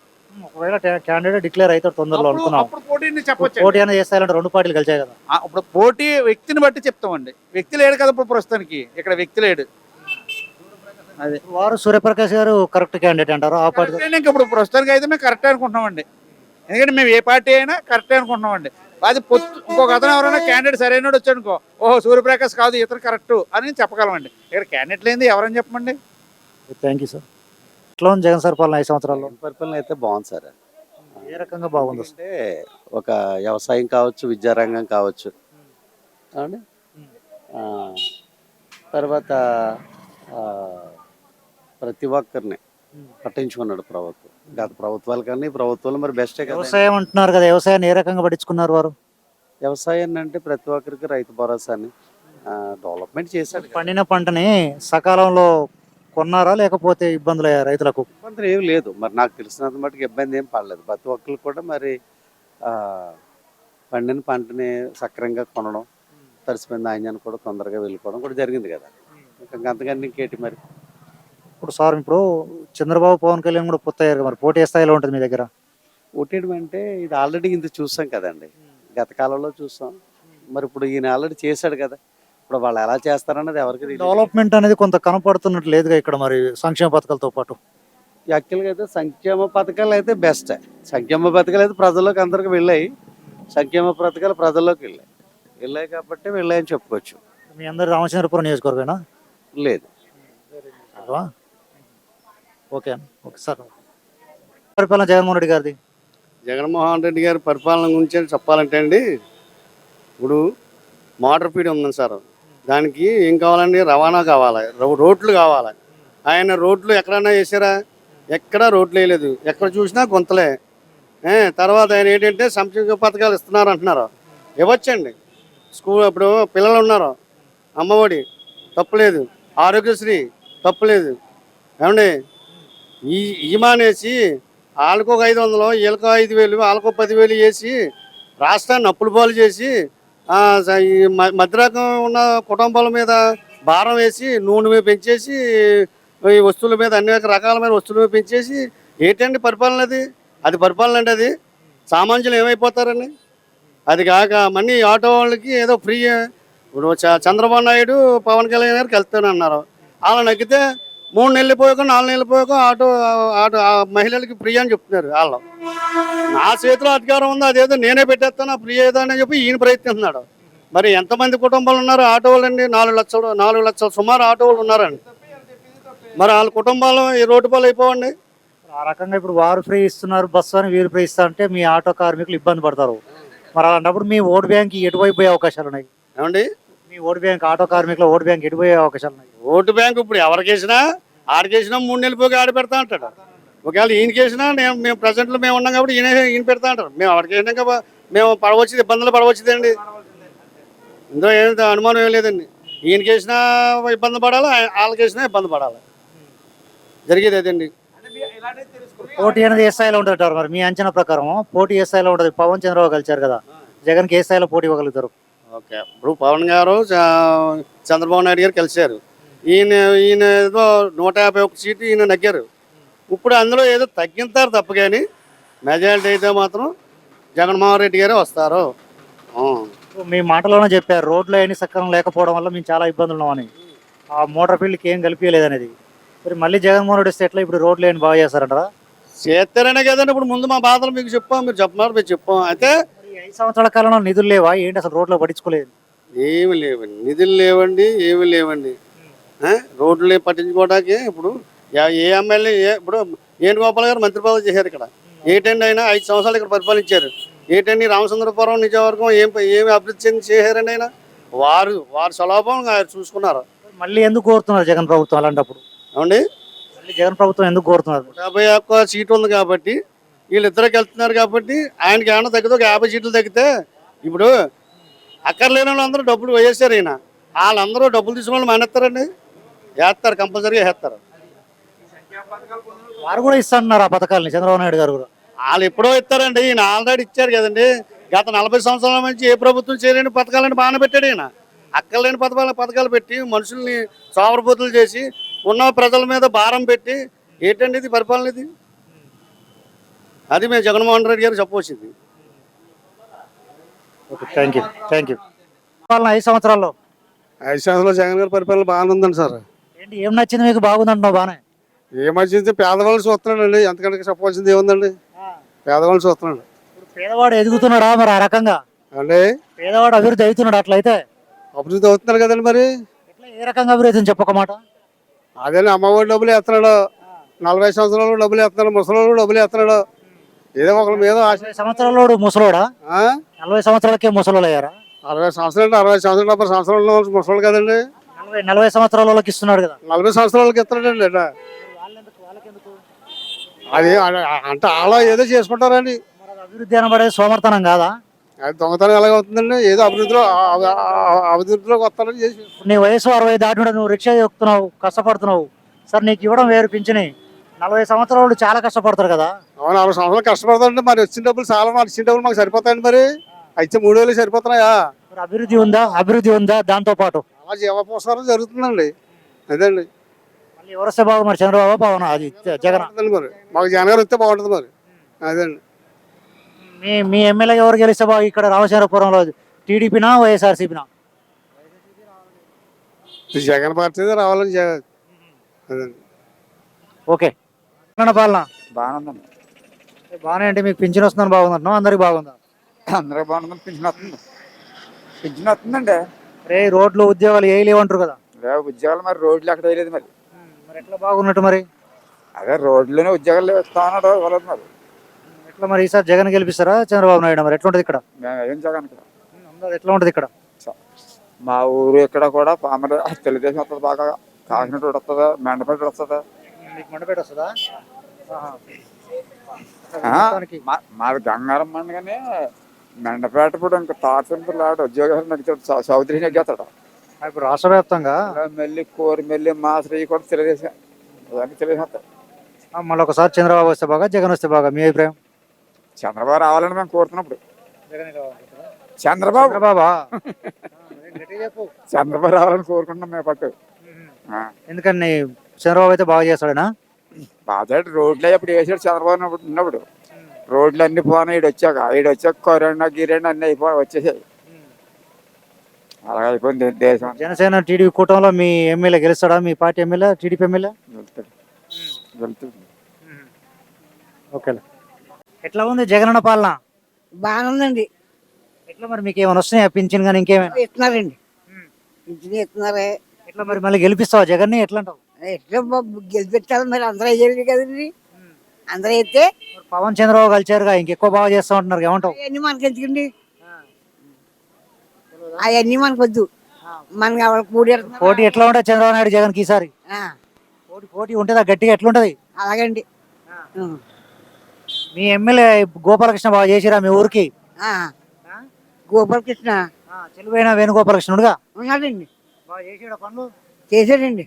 ఒకవేళ క్యాండిడేట్ డిక్లేర్ అవుతారు తొందరలో అప్పుడు అనుకున్నాం. అప్పుడు పోటీని చెప్పొచ్చు పోటీ అనేది చేస్తారంటే రెండు పార్టీలు కలిసాయి కదా. ఇప్పుడు పోటీ వ్యక్తిని బట్టి చెప్తామండి. వ్యక్తి లేడు కదా ఇప్పుడు ప్రస్తుతానికి. ఇక్కడ వ్యక్తి లేడు. అదే. వారు సూర్యప్రకాష్ గారు కరెక్ట్ క్యాండిడేట్ అంటారు. ఆ పార్టీ ఇంకా ఇప్పుడు ప్రస్తుతానికి అయితే మేము కరెక్టే అనుకుంటున్నామండి. ఎందుకంటే మేము ఏ పార్టీ అయినా కరెక్టే అనుకుంటున్నామండి. అది పొత్తు ఇంకొక అతను ఎవరైనా క్యాండిడేట్ సరైన వచ్చాడు అనుకో ఓహో సూర్యప్రకాష్ కాదు ఇతను కరెక్ట్ అని చెప్పగలమండి. ఇక్కడ క్యాండిడేట్ లేనిది ఎవరని చెప్పమండి? థ్యాంక్ యూ సార్ ఎట్లా ఉంది జగన్ సార్ పాలన ఐదు సంవత్సరాల్లో? పరిపాలన అయితే బాగుంది సార్ ఏ రకంగా బాగుంది? అంటే ఒక వ్యవసాయం కావచ్చు విద్యారంగం కావచ్చు? ఆ, తర్వాత ఆ, ప్రతి ఒక్కరిని పట్టించుకున్నాడు ప్రభుత్వం. గత ప్రభుత్వాల కన్నా ఈ ప్రభుత్వాలు మరి బెస్టే కదా. వ్యవసాయం అంటున్నారు కదా వ్యవసాయాన్ని ఏ రకంగా పట్టించుకున్నారు వారు? వ్యవసాయాన్ని అంటే ప్రతి ఒక్కరికి రైతు భరోసాని డెవలప్మెంట్ చేశాడు. పండిన పంటని సకాలంలో కొన్నారా లేకపోతే ఇబ్బందులు అయ్యాయి రైతులకు? ఇబ్బంది ఏం లేదు. మరి నాకు తెలిసినంత మటుకు ఇబ్బంది ఏం పడలేదు. ప్రతి ఒక్కరు కూడా మరి ఆ, పండిన పంటని సక్రంగా కొనడం తడిసిపోయిన ధాన్యాన్ని కూడా తొందరగా వెళ్ళిపోవడం కూడా జరిగింది కదా. ఇంకా అంతకన్నా ఇంకేంటి మరి? ఇప్పుడు సార్ ఇప్పుడు చంద్రబాబు పవన్ కళ్యాణ్ కూడా పొత్తయ్యారు కదా, మరి పోటీ స్థాయిలో ఉంటుంది మీ దగ్గర? ఓటేయడం అంటే ఇది ఆల్రెడీ ఇంత చూసాం కదండి. గత కాలంలో చూసాం. మరి ఇప్పుడు ఈయన ఆల్రెడీ చేశాడు కదా. ఇప్పుడు వాళ్ళు ఎలా చేస్తారన్నది ఎవరికి. డెవలప్మెంట్ అనేది కొంత కనపడుతున్నట్టు లేదుగా ఇక్కడ మరి సంక్షేమ పథకాలతో పాటు? యాక్చువల్గా అయితే సంక్షేమ పథకాలు అయితే బెస్ట్ సంక్షేమ పథకాలు అయితే ప్రజల్లోకి అందరికి వెళ్ళాయి. సంక్షేమ పథకాలు ప్రజల్లోకి వెళ్ళాయి. వెళ్ళాయి కాబట్టి వెళ్ళాయని చెప్పుకోవచ్చు. మీ అందరు రామచంద్రపురం నియోజకవర్గమేనా? లేదు? ఓకే. అండి ఓకే సార్. పరిపాలన జగన్మోహన్ రెడ్డి గారిది? జగన్మోహన్ రెడ్డి గారి పరిపాలన గురించి చెప్పాలంటే అండి ఇప్పుడు మోటార్ ఫీడ్ ఉంది సార్. దానికి ఏం కావాలండి? రవాణా కావాలి. రో- రోడ్లు కావాలి. ఆయన రోడ్లు ఎక్కడైనా వేసారా? ఎక్కడా రోడ్లు వేయలేదు. ఎక్కడ చూసినా గుంతలే. తర్వాత ఆయన ఏంటంటే సంక్షేమ పథకాలు ఇస్తున్నారు అంటున్నారు. ఇవ్వచ్చండి. స్కూల్ ఇప్పుడు పిల్లలు ఉన్నారు. అమ్మఒడి తప్పులేదు. ఆరోగ్యశ్రీ తప్పులేదు. ఏమండి? ఈ ఈ మానేసి వాళ్ళకు ఒక ఐదు వందలు వీళ్ళకు ఐదు వేలు వాళ్ళకు పదివేలు వేసి రాష్ట్రాన్ని అప్పులు పాలు చేసి ఈ మధ్యరకం ఉన్న కుటుంబాల మీద భారం వేసి నూనె మీద పెంచేసి ఈ వస్తువుల మీద అనేక రకాలమైన వస్తువుల మీద పెంచేసి ఏంటండి పరిపాలన అది? అది పరిపాలన అండి అది? సామాన్యులు ఏమైపోతారని? అది కాక మళ్ళీ ఆటో వాళ్ళకి ఏదో ఫ్రీ ఇప్పుడు చ- చంద్రబాబు నాయుడు పవన్ కళ్యాణ్ గారికి వెళ్తానన్నారు. అలా నగ్గితే మూడు నెలలు పోయాక నాలుగు నెలలు పోయాక ఆటో ఆటో ఆ మహిళలకి ఫ్రీ అని చెప్తున్నారు వాళ్ళు. నా చేతిలో అధికారం ఉంది అదేదో నేనే పెట్టేస్తాను ఆ ఫ్రీ ఏదో అని చెప్పి ఈయన ప్రయత్నిస్తున్నాడు. మరి ఎంతమంది కుటుంబాలు ఉన్నారు? ఆటో వాళ్ళండి నాలుగు లక్షలు నాలుగు లక్షలు సుమారు ఆటో వాళ్ళు ఉన్నారండి. మరి వాళ్ళ కుటుంబాలు ఈ రోడ్డు పాలు అయిపోవండి. ఆ రకంగా ఇప్పుడు వారు ఫ్రీ ఇస్తున్నారు బస్సు అని వీరు ఫ్రీ ఇస్తా అంటే మీ ఆటో కార్మికులు ఇబ్బంది పడతారు. మరి అలాంటప్పుడు మీ ఓటు బ్యాంక్ ఎటువైపు పోయే అవకాశాలు ఉన్నాయి? ఏమండి? మీ ఓటు బ్యాంక్ ఆటో కార్మికుల ఓటు బ్యాంక్ ఎటు పోయే అవకాశాలు ఉన్నాయి? ఓటు బ్యాంక్ ఇప్పుడు ఎవరికేసినా ఆడికేసినా మూడు నెలలు పోయి ఆడ పెడతా అంటాడు. ఒకవేళ ఈయనకేసినా నేను మేము ప్రజెంట్లో మేము ఉన్నాం కాబట్టి ఈయన ఈయన పెడతా అంటారు. మేము ఎవరికేసినాక మేము పడవచ్చింది ఇబ్బందులు పడవచ్చుదండి. ఇందులో ఏం అనుమానం ఏం లేదండి. ఈయనకేసినా ఇబ్బంది పడాలి వాళ్ళకేసినా ఇబ్బంది పడాలి. జరిగేది అదండి. పోటీ అనేది ఏ స్థాయిలో ఉంటుంది మరి మీ అంచనా ప్రకారం. పోటీ ఏ స్థాయిలో ఉంటుంది పవన్ చంద్రబాబు కలిచారు కదా. జగన్కి ఏ స్థాయిలో పోటీ ఇవ్వగలుగుతారు. ఓకే. ఇప్పుడు పవన్ గారు చంద్రబాబు నాయుడు గారు కలిశారు ఈయన ఈయన ఏదో నూట యాభై ఒక్క సీటు ఈయన నగ్గారు. ఇప్పుడు అందులో ఏదో తగ్గింతారు తప్ప కానీ మెజారిటీ అయితే మాత్రం జగన్మోహన్ రెడ్డి గారే వస్తారు. మీ మాటలోనే చెప్పారు. రోడ్లు ఏమి సక్రమం లేకపోవడం వల్ల మేము చాలా ఇబ్బందులు ఉన్నామని ఆ మోటార్ ఫీల్డ్కి ఏం కలిపియలేదు అనేది. మరి మళ్ళీ జగన్మోహన్ రెడ్డి వస్తే ఎట్లా ఇప్పుడు రోడ్లు ఏమి బాగా చేస్తారంటారా? చేస్తారనే కదండి. ఇప్పుడు ముందు మా బాధలు మీకు చెప్పాం మీరు చెప్పమన్నారు మీరు చెప్పాం. అయితే ఐదు సంవత్సరాల కాలంలో నిధులు లేవా? ఏంటి అసలు రోడ్లో పట్టించుకోలేదు? ఏమి లేవండి. నిధులు లేవండి ఏమి లేవండి? రోడ్లు పట్టించుకోవడానికి ఇప్పుడు ఏ ఎమ్మెల్యే ఏ- ఇప్పుడు వేణుగోపాల్ గారు మంత్రి పదవి చేశారు ఇక్కడ. ఏటండి ఆయన ఐదు సంవత్సరాలు ఇక్కడ పరిపాలించారు. ఏటండి రామచంద్రపురం నిజవర్గం ఏం ఏమి అభివృద్ధి చెంది చేశారండి ఆయన? వారు వారి స్వలాభం ఆయన చూసుకున్నారు. మళ్ళీ ఎందుకు కోరుతున్నారు జగన్ ప్రభుత్వం అలాంటప్పుడు? ఏమండి? మళ్ళీ జగన్ ప్రభుత్వం ఎందుకు కోరుతున్నారు? యాభై ఒక్క సీటు ఉంది కాబట్టి వీళ్ళిద్దరికి వెళ్తున్నారు కాబట్టి ఆయనకి ఏమైనా తగ్గితే ఒక యాభై సీట్లు తగ్గితే ఇప్పుడు అక్కర్లేని వాళ్ళందరూ డబ్బులు వేసారు ఈయన. వాళ్ళందరూ డబ్బులు తీసుకున్న వాళ్ళు మానేస్తారండి. వేస్తారు కంపల్సరీగా వేస్తారు. వారు కూడా ఇస్తున్నారు ఆ పథకాలని చంద్రబాబు నాయుడు గారు కూడా. వాళ్ళు ఎప్పుడో ఇస్తారండి. ఈయన ఆల్రెడీ ఇచ్చారు కదండి. గత నలభై సంవత్సరాల నుంచి ఏ ప్రభుత్వం చేయలేని పథకాలని బాగానే పెట్టాడు ఈయన. అక్కర్లేని పథకాల పథకాలు పెట్టి మనుషుల్ని సోమరపోతులు చేసి ఉన్న ప్రజల మీద భారం పెట్టి ఏంటండి ఇది పరిపాలన ఇది? అది మేము Jaganmohan Reddy garu చెప్పవచ్చింది okay thank you thank you పాలన ఐదు సంవత్సరాల్లో. ఐదు సంవత్సరాలు జగన్ గారి పరిపాలన బాగానే ఉందండి సార్. ఏంటి ఏం నచ్చింది మీకు? బాగుందంటున్నావు బానే ఏమొచ్చింది పేదవాళ్ళు చూస్తున్నాడండి. ఎంతకంటే చెప్పవలసింది ఏముందండి? పేదవాళ్ళు చూస్తున్నాడు. పేదవాడు ఎదుగుతున్నాడా మరి ఆ రకంగా? అంటే? పేదవాడు అభివృద్ధి అవుతున్నాడు అట్లయితే? అభివృద్ధి అవుతున్నారు కదండి మరి. ఎట్లా ఏ రకంగా అభివృద్ధి అని చెప్పక మాట. అదే అమ్మఒడి డబ్బులు వేస్తున్నాడు. నలభై సంవత్సరాలు డబ్బులు వేస్తున్నాడు. ముసలి డబ్బులు వేస్తున్నాడు. ఏదో ఒకరి మీద ఆశ. సంవత్సరాలోడు ముసలోడా? ఆ? నలభై సంవత్సరాలకే ముసలోళ్ళు అయ్యారా అరవై సంవత్సరాలు అంటే అరవై సంవత్సరాలు డెబ్బై సంవత్సరాలు ముసలి కదండి. నలభై నలభై సంవత్సరాల ఇస్తున్నాడు కదా. నలభై సంవత్సరాలకి ఇస్తున్నాడండి అట్లా. అది అంటే అలా ఏదో అది అభివృద్ధి అనబడేది సోమర్థనం కాదా? అది దొంగతనం ఎలాగ అవుతుందండి. ఏదో అభివృద్ధిలో అభివృద్ధిలోకి వస్తారని చేసి. నీ వయసు అరవై దాటి నువ్వు రిక్షా ఎక్కుతున్నావు కష్టపడుతున్నావు. సార్ నీకు ఇవ్వడం వేరు పింఛని. నలభై సంవత్సరాలు చాలా కష్టపడతారు కదా. అవును అరవై సంవత్సరాలు కష్టపడతాండి మరి వచ్చిన డబ్బులు చాలా మరి వచ్చిన డబ్బులు మాకు సరిపోతాయండి మరి. అయితే మూడు వేలు సరిపోతున్నాయా? మరి అభివృద్ధి ఉందా? అభివృద్ధి ఉందా? దాంతో పాటు. అలా జీవపోసారం జరుగుతుందండి. అదండి. మళ్ళీ ఎవరు వస్తే బాగు మరి? చంద్రబాబు పవన్ అది జగన్. మరి. మాకు జగన్ గారు వస్తే బాగుంటుంది మరి. అదండి. మీ మీ ఎమ్మెల్యే ఎవరు గెలిస్తే బాగు ఇక్కడ రామచంద్రపురంలో? టీడీపీనా వైఎస్ఆర్సీపీనా? జగన్ పార్టీ రావాలని జగన్. అదండి. ఓకే. తెలంగాణ పాలన? బాగుందండి. బాగానే అంటే మీకు పింఛన్ వస్తుందని బాగుందంటున్నావు? అందరికి బాగుందా? అందరూ బాగుందని పింఛన్ వస్తుంది. పింఛన్ వస్తుందండి. రే రోడ్లు ఉద్యోగాలు ఏ లేవంటారు కదా? రేపు ఉద్యోగాలు మరి రోడ్లు ఎక్కడ వేయలేదు మరి. మరి ఎట్లా బాగున్నట్టు మరి? అదే రోడ్లోనే ఉద్యోగాలు ఇస్తా ఉన్నాడు ఇవ్వలేదు మరి. ఎట్లా మరి ఈసారి జగన్ గెలిపిస్తారా చంద్రబాబు నాయుడు మరి? ఎట్లా ఉంటుంది ఇక్కడ? మేము ఏం జగన్ ఇక్కడ? అందరూ ఎట్లా ఉంటుంది ఇక్కడ? మా ఊరు ఇక్కడ కూడా పామర తెలుగుదేశం వస్తుంది బాగా. కాకినాడ వస్తుంది మెండపేట వస్తుంది? మీకు మండపేట వస్తుందా? మాది గంగారం మండగానే మెండపేట ఇప్పుడు ఇంకా తాసింపులు ఆడు ఉద్యోగాలు చౌ- చౌదరి నెగ్గేస్తాడు ఇప్పుడు రాష్ట్ర వ్యాప్తంగా మెల్లి కోరి మెల్లి మా శ్రీ కూడా వస్తాయి ఆ, మళ్ళీ ఒకసారి చంద్రబాబు వస్తే బాగా జగన్ వస్తే బాగా మీ అభిప్రాయం? చంద్రబాబు రావాలని మేము కోరుతున్నప్పుడు. చంద్రబాబు! చెప్పు చంద్రబాబు రావాలని కోరుకుంటున్నాం మేము పట్టు. ఎందుకని చంద్రబాబు అయితే బాగా చేస్తాడనా? బాధ రోడ్లు అప్పుడు వేసాడు చంద్రబాబు నాయుడు ఉన్నప్పుడు. రోడ్లు అన్ని పోనాయి ఈడు వచ్చాక ఈడు వచ్చాక కరోనా గిరోనా అన్ని అయిపో వచ్చేసాయి. అలాగే అయిపోయింది దేశం జనసేన టీడీపీ కూటమిలో మీ ఎమ్మెల్యే గెలుస్తాడా? మీ పార్టీ ఎమ్మెల్యే? TDP MLA? వెళ్తాడు వెళ్తుంది ఓకే ఎట్లా ఉంది జగనన్న పాలన? బాగానే ఉందండి ఎట్లా మరి మీకు ఏమైనా వస్తున్నాయా? పింఛన్ కానీ ఇంకేమైనా? ఇస్తున్నారండి. ఇంటిని ఇస్తున్నారే. ఎట్లా మరి మళ్ళీ గెలిపిస్తావా జగన్ని? ఎట్లా అంటావు? ఎట్లా గెలిపించాలి మరి? అందరూ అయ్యేది కదండి. అందరూ అయితే పవన్ చంద్రబాబు కలిచారుగా ఇంకెక్కువ బాగా చేస్తా ఉంటున్నారు ఏమంటావు? అవన్నీ మనకి ఎందుకండి? అవన్నీ మనకు వద్దు. మనకి ఎవరు కూడి పోటీ ఎట్లా ఉంటుంది చంద్రబాబు నాయుడు జగన్కి ఈసారి? పోటీ పోటీ ఉంటుందా? గట్టిగా ఎట్లుంటది? అలాగండి. మీ ఎమ్మెల్యే గోపాలకృష్ణ బాగా చేసిరా మీ ఊరికి? ఆ. గోపాలకృష్ణ. చెలువైన వేణుగోపాలకృష్ణుడుగా? ఉన్నాడండి. బాగా చేసాడు పనులు? చేశాడండి.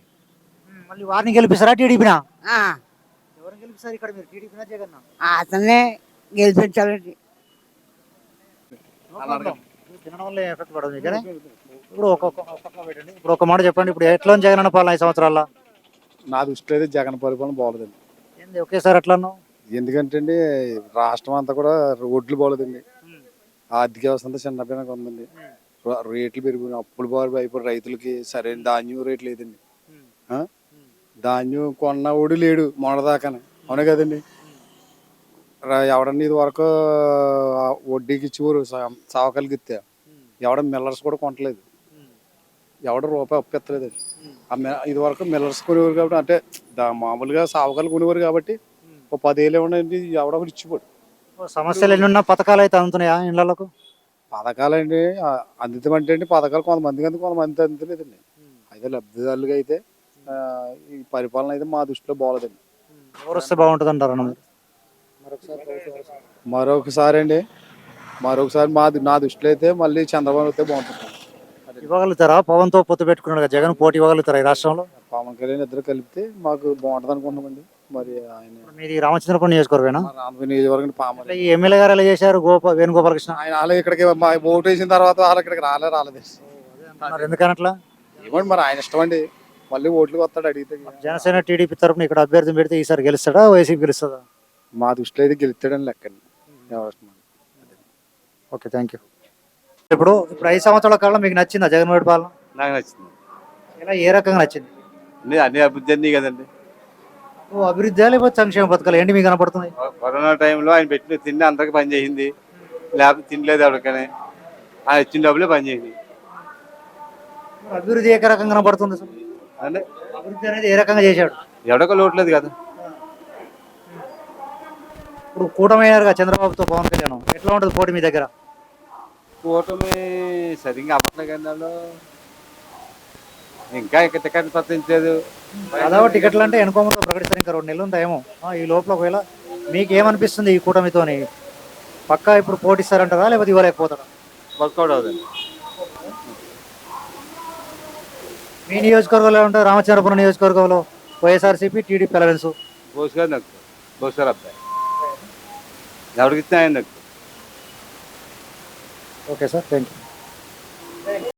మళ్ళీ వారిని గెలిపిస్తారా టీడీపీనా? ఆ. ఎవరిని గెలిపిస్తారు ఇక్కడ మీరు? టీడీపీనా జగన్ అతన్నే గెలిపించాలండి. తినడం వల్ల ఎఫెక్ట్ పడదు మీకు కానీ? ఇప్పుడు ఒక్కొక్క పెట్టండి. ఇప్పుడు ఒక మాట చెప్పండి. ఇప్పుడు ఎట్లా జగన్ అన్న పాలన ఐదు సంవత్సరాల్లో? నా దృష్టిలో అయితే జగన్ పరిపాలన బాగోలేదండి ఏంది? ఒకేసారి ఎట్లా అన్నావు? ఎందుకంటే అండి రాష్ట్రం అంతా కూడా రోడ్లు బాగోలేదండి. ఆర్థిక వ్యవస్థ అంతా చిన్నపిల్లగా ఉందండి. రేట్లు పెరిగిపోయినాయి. అప్పులు బాగా అయిపోయి రైతులకి సరైన ధాన్యం రేట్ లేదండి. ధాన్యం కొన్నవాడు లేడు మొన్నదాకానే. అవునే కదండి. ఎవడన్నా ఇది వరకు వడ్డీకి ఇచ్చేవారు సావకాలకి ఇస్తే ఎవడ మిల్లర్స్ కూడా కొనట్లేదు. ఎవడ రూపాయి అప్పెత్తలేదు ఆ మె- ఇది వరకు మిల్లర్స్ కొనేవారు కాబట్టి అంటే మామూలుగా సావకాలు కొనేవారు కాబట్టి ఒక పదేళ్ళు ఉండండి ఎవడ ఒకటి ఇచ్చిపోడు సమస్యలు ఎన్ని ఉన్నా పథకాలు అయితే అందుతున్నాయా ఇళ్ళకు పథకాలండి అందుతామంటే అండి పథకాలు కొంతమందికి అంది కొంతమంది అందుతలేదండి అయితే లబ్ధిదారులుగా అయితే ఈ పరిపాలన అయితే మా దృష్టిలో బాగోలేదండి. ఎవరు వస్తే బాగుంటుంది అంటారు మరొకసారి అండి. మరొకసారి మా నా దృష్టిలో అయితే మళ్ళీ చంద్రబాబు అయితే బాగుంటుంది ఇవ్వగలుగుతారా? పవన్తో పొత్తు పెట్టుకున్నాడు కదా, జగన్ పోటీ ఇవ్వగలుగుతారా ఈ రాష్ట్రంలో? పవన్ కళ్యాణ్ ఇద్దరు కలిపితే మాకు బాగుంటుంది అనుకుంటున్నామండి. మరి ఆయన మీది రామచంద్రపురం నియోజకవర్గం పామర్ అట్లా ఈ ఎమ్మెల్యే గారు ఎలా చేశారు? గోప వేణుగోపాలకృష్ణ? ఆయన వాళ్ళు ఇక్కడికి మా ఓటు వేసిన తర్వాత వాళ్ళు ఇక్కడికి రాలే రాలేదు. మరి ఎందుకని అట్లా? ఏమండి మరి ఆయన ఇష్టం అండి. మళ్ళీ ఓట్లు వస్తాడు అడిగితే జనసేన టీడీపీ తరపున ఇక్కడ అభ్యర్థి పెడితే ఈసారి గెలుస్తాడా వైసీపీ గెలుస్తుందా? మా దృష్టిలో అయితే గెలుస్తాడని లెక్కండి. Okay thank you. ఇప్పుడు ఇప్పుడు ఐదు సంవత్సరాల కాలం మీకు నచ్చిందా జగన్మోహన్ పాలన? నాకు నచ్చింది. ఎలా ఏ రకంగా నచ్చింది? అన్ని అన్ని అభివృద్ధి అన్నీ కదండి. ఓ అభివృద్ధి లేకపోతే సంక్షేమ పథకాలు ఏంటి మీకు కనపడుతుంది కరోనా టైంలో ఆయన పెట్టిన తిండి అందరికి పని చేసింది లేకపోతే తినలేదు ఎవరికనే. ఆయన ఇచ్చిన డబ్బులే పని చేసింది అభివృద్ధి ఏ రకంగా కనపడుతుంది అంటే అభివృద్ధి అనేది ఏ రకంగా చేశాడు? ఎవడొక లోట్లేదు కదా. ఇప్పుడు కూటమయ్యారుగా చంద్రబాబుతో పవన్ కళ్యాణ్. ఎట్లా ఉంటుంది పోటీ మీ దగ్గర? కూటమి సరిగ్గా అవ్వట్లేదు కానీ వాళ్ళు ఇంకా ఇక్కడ టికెట్ ప్రకటించలేదు దాదాపు టికెట్లు అంటే ఎన్కోమతో ప్రకటిస్తారు ఇంకా రెండు నెలలు ఆ, ఈ లోపల ఒకవేళ మీకు ఏమనిపిస్తుంది ఈ కూటమితోని? పక్కా ఇప్పుడు పోటీస్తారంటారా లేకపోతే ఇవ్వలేకపోతారా? వర్కౌట్ అవుతుంది మీ నియోజకవర్గంలో ఉంటుంది రామచంద్రపురం నియోజకవర్గంలో వైఎస్ఆర్సీపీ టీడీపీ అలవెన్స్ బోస్ గారు నాకు బోస్ గారు అబ్బాయి. ఎవరికి ఇచ్చినా ఆయన నాకు. Okay sir thank you